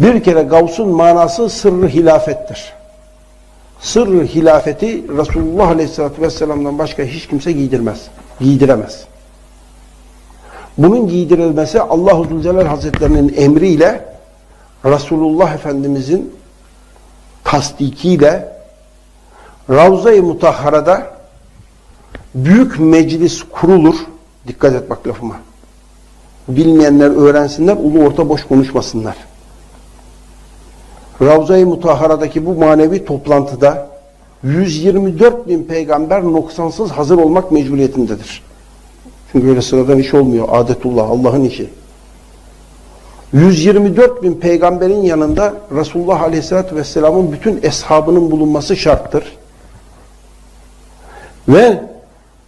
Bir kere Gavs'un manası sırrı hilafettir. Sırrı hilafeti Resulullah Aleyhisselatü Vesselam'dan başka hiç kimse giydirmez. Giydiremez. Bunun giydirilmesi Allahu Zülcelal Hazretlerinin emriyle Resulullah Efendimizin tasdikiyle Ravza-i Mutahhara'da büyük meclis kurulur. Dikkat et bak lafıma. Bilmeyenler öğrensinler, ulu orta boş konuşmasınlar. Ravza-i Mutahhara'daki bu manevi toplantıda 124 bin peygamber noksansız hazır olmak mecburiyetindedir. Çünkü öyle sıradan iş olmuyor. Adetullah, Allah'ın işi. 124 bin peygamberin yanında Resulullah Aleyhisselatü Vesselam'ın bütün eshabının bulunması şarttır. Ve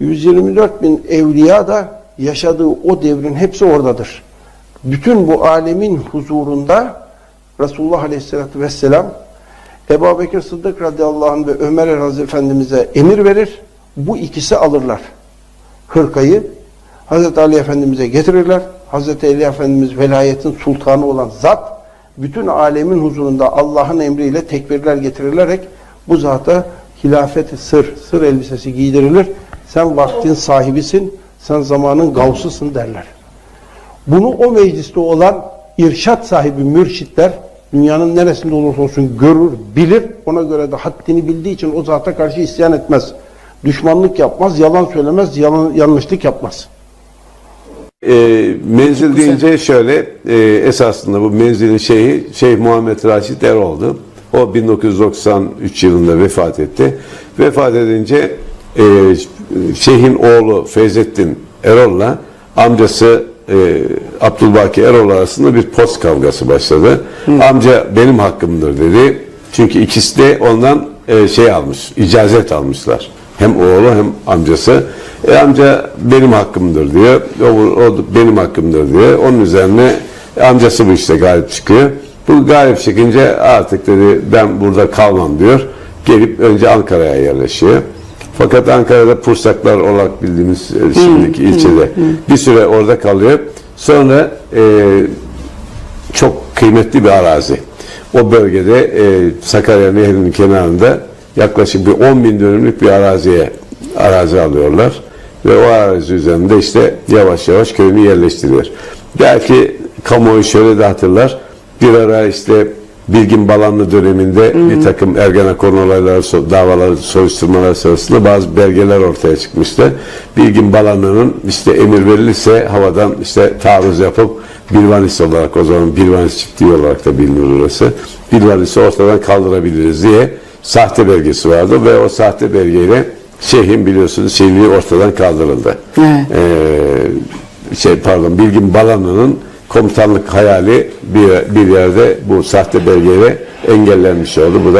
124 bin evliya da yaşadığı o devrin hepsi oradadır. Bütün bu alemin huzurunda Resulullah Aleyhisselatü Vesselam Ebu Bekir Sıddık radıyallahu anh ve Ömer Razı Efendimiz'e emir verir. Bu ikisi alırlar. Hırkayı Hazreti Ali Efendimiz'e getirirler. Hazreti Ali Efendimiz velayetin sultanı olan zat bütün alemin huzurunda Allah'ın emriyle tekbirler getirilerek bu zata hilafeti sır, sır elbisesi giydirilir. Sen vaktin sahibisin, sen zamanın gavsısın derler. Bunu o mecliste olan irşat sahibi mürşitler dünyanın neresinde olursa olsun görür, bilir. Ona göre de haddini bildiği için o zata karşı isyan etmez. Düşmanlık yapmaz, yalan söylemez, yalan, yanlışlık yapmaz. E, menzil deyince şöyle e, esasında bu menzilin şeyhi Şeyh Muhammed Raşit Erol'du. O 1993 yılında vefat etti. Vefat edince e, Şeyh'in oğlu Feyzettin Erol'la amcası e, Abdülbaki Erol arasında bir post kavgası başladı. Amca benim hakkımdır dedi. Çünkü ikisi de ondan e, şey almış, icazet almışlar. Hem oğlu hem amcası. E, amca benim hakkımdır diyor. O, o benim hakkımdır diyor. Onun üzerine amcası bu işte galip çıkıyor. Bu galip çıkınca artık dedi ben burada kalmam diyor. Gelip önce Ankara'ya yerleşiyor. Fakat Ankara'da Pursaklar olarak bildiğimiz e, şimdiki ilçede bir süre orada kalıyor. Sonra e, çok kıymetli bir arazi. O bölgede e, Sakarya Nehri'nin kenarında yaklaşık bir 10 bin dönümlük bir araziye arazi alıyorlar. Ve o arazi üzerinde işte yavaş yavaş köyünü yerleştiriyor. Belki kamuoyu şöyle de hatırlar. Bir ara işte Bilgin Balanlı döneminde bir takım Ergenekon olayları, davaları, soruşturmalar sırasında bazı belgeler ortaya çıkmıştı. Bilgin Balanlı'nın işte emir verilirse havadan işte taarruz yapıp Bilvanis olarak o zaman Bilvanis çiftliği olarak da bilinir orası. Bilvanis'i ortadan kaldırabiliriz diye sahte belgesi vardı ve o sahte belgeyle şeyhin biliyorsunuz şeyliği ortadan kaldırıldı. Evet. Ee, şey pardon Bilgin Balanlı'nın komutanlık hayali bir, bir yerde bu sahte belgeyle engellenmiş oldu. Bu da